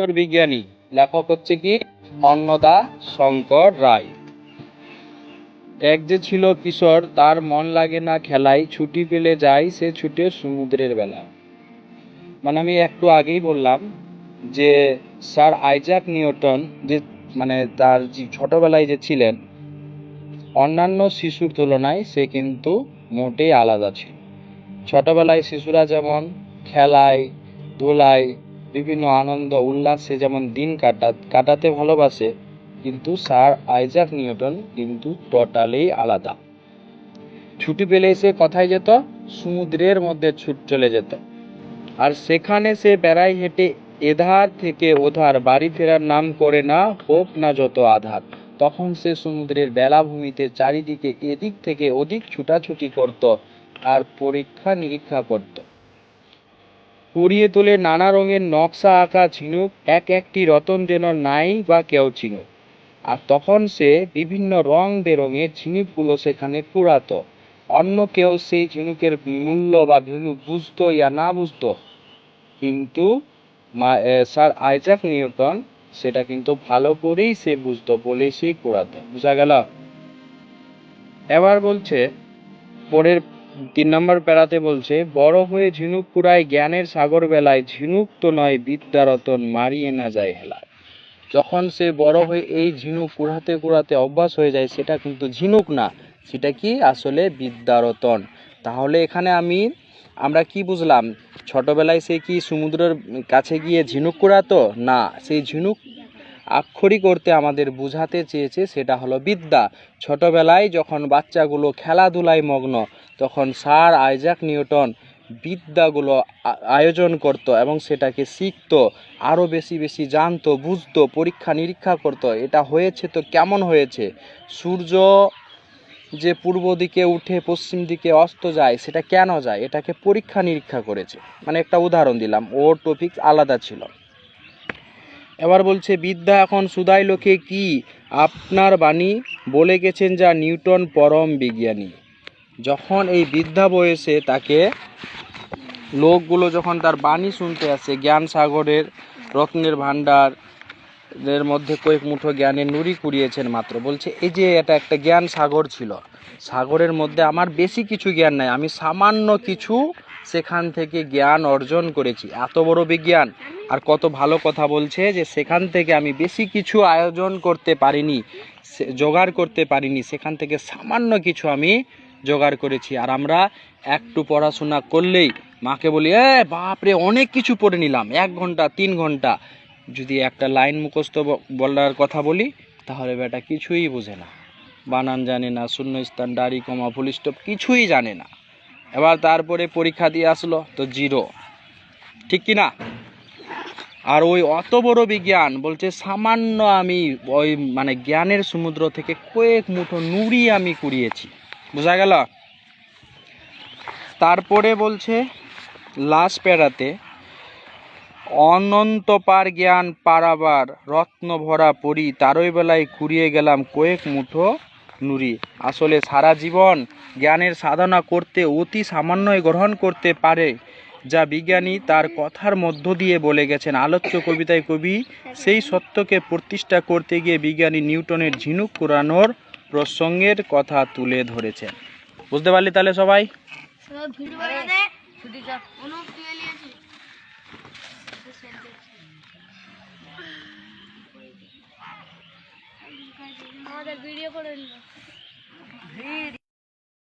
কিশোর বিজ্ঞানী। লেখক হচ্ছে কি? অন্নদা শঙ্কর রায়। এক যে ছিল কিশোর, তার মন লাগে না খেলায়, ছুটি পেলে যায় সে ছুটে সমুদ্রের বেলা। মানে আমি একটু আগেই বললাম যে, স্যার আইজাক নিউটন যে মানে তার ছোটবেলায় যে ছিলেন, অন্যান্য শিশুর তুলনায় সে কিন্তু মোটেই আলাদা ছিল। ছোটবেলায় শিশুরা যেমন খেলায়, ধুলায় বিভিন্ন আনন্দ, উল্লাসে যেমন দিন কাটা, কাটাতে ভালোবাসে, কিন্তু স্যার আইজাক নিউটন কিন্তু টোটালি আলাদা। ছুটি পেলেই সে কোথায় যেত, সমুদ্রের মধ্যে ছুট চলে যেত। আর সেখানে সে বেড়াই হেঁটে এধার থেকে ওধার, বাড়ি ফেরার নাম করে না হোক না যত আধার। তখন সে সমুদ্রের বেলাভূমিতে চারিদিকে এদিক থেকে ওদিক ছুটাছুটি করত আর পরীক্ষা নিরীক্ষা করত। কুড়িয়ে তোলে নানা রঙের নকশা আঁকা ঝিনুক, এক একটি রতন যেন নাই বা কেউ চিনুক। আর তখন সে বিভিন্ন রং বেরঙের ঝিনুকগুলো সেখানে কুড়াতো অন্য কেউ সেই ঝিনুকের মূল্য বা ঝিনুক বুঝতো ইয়া না বুঝতো। কিন্তু স্যার আইজাক নিউটন সেটা কিন্তু ভালো করেই সে বুঝতো বলেই সে কুড়াতো। বুঝা গেল? এবার বলছে, পরের তিন নম্বর প্যারাতে বলছে, বড় হয়ে ঝিনুক কুড়ায় জ্ঞানের সাগর বেলায়, ঝিনুক তো নয় বিদ্যারতন, মারিয়ে না যায় হেলায়। যখন সে বড় হয়ে এই ঝিনুক কুড়াতে কুড়াতে অভ্যাস হয়ে যায়, সেটা কিন্তু ঝিনুক না, সেটা কি আসলে বিদ্যারতন? তাহলে এখানে আমি, আমরা কি বুঝলাম? ছোটবেলায় সে কি সমুদ্রের কাছে গিয়ে ঝিনুক কুড়াতো না, সেই ঝিনুক আক্ষরিক করতে আমাদের বোঝাতে চেয়েছে সেটা হলো বিদ্যা। ছোটবেলায় যখন বাচ্চাগুলো খেলাধুলায় মগ্ন, তখন স্যার আইজাক নিউটন বিদ্যাগুলো আয়োজন করত এবং সেটাকে শিখতো আরও বেশি বেশি জানতো, বুঝতো, পরীক্ষা নিরীক্ষা করতো। এটা হয়েছে তো কেমন হয়েছে? সূর্য যে পূর্ব দিকে উঠে পশ্চিম দিকে অস্ত যায়, সেটা কেন যায়? এটাকে পরীক্ষা নিরীক্ষা করেছে। মানে একটা উদাহরণ দিলাম, ওর টপিক আলাদা ছিল। এবার বলছে, বিদ্যা, এখন সুদাই লোকে কি আপনার বাণী? বলে গেছেন যা নিউটন পরম বিজ্ঞানী। যখন এই বৃদ্ধা বয়সে তাকে লোকগুলো যখন তার বাণী শুনতে আসে, জ্ঞান সাগরের রত্নের ভাণ্ডার এর মধ্যে কয়েক মুঠো জ্ঞানের নুড়ি কুড়িয়েছেন মাত্র। বলছে, এই যে এটা একটা জ্ঞান সাগর ছিল, সাগরের মধ্যে আমার বেশি কিছু জ্ঞান নাই, আমি সামান্য কিছু সেখান থেকে জ্ঞান অর্জন করেছি। এত বড় বিজ্ঞান। আর কত ভালো কথা বলছে যে সেখান থেকে আমি বেশি কিছু আয়োজন করতে পারিনি জোগাড় করতে পারিনি। সেখান থেকে সামান্য কিছু আমি জোগাড় করেছি। আর আমরা একটু পড়াশোনা করলেই মাকে বলি, এ বাপরে, অনেক কিছু পড়ে নিলাম। এক ঘণ্টা, তিন ঘণ্টা। যদি একটা লাইন মুখস্থ বলার কথা বলি, তাহলে বেটা কিছুই বোঝে না। বানান জানে না, শূন্যস্থান দাড়ি কমা ফুল স্টপ কিছুই জানে না। এবার তারপরে পরীক্ষা দিয়ে আসলো তো জিরো। ঠিক কি না আর ওই অত বড় বিজ্ঞান বলছে, সামান্য আমি ওই মানে জ্ঞানের সমুদ্র থেকে কয়েক মুঠো নুড়ি আমি কুড়িয়েছি। বোঝা গেল? তারপরে বলছে, লাশ প্যারাতে অনন্ত পার জ্ঞান পারাবার রত্ন ভরা পড়ি তারই বেলায় কুড়িয়ে গেলাম কয়েক মুঠো নুরি। আসলে সারা জীবন জ্ঞানের সাধনা করতে অতি সামান্যই গ্রহণ করতে পারে, যা বিজ্ঞানী তার কথার মধ্য দিয়ে বলে গেছেন। আলোচ্য কবিতায় কবি সেই সত্যকে প্রতিষ্ঠা করতে গিয়ে বিজ্ঞানী নিউটনের ঝিনুক কুড়ানোর প্রসঙ্গের কথা তুলে ধরেছেন। বুঝতে পারলি তাহলে সবাই? আমাদের ভিডিও করে নিল।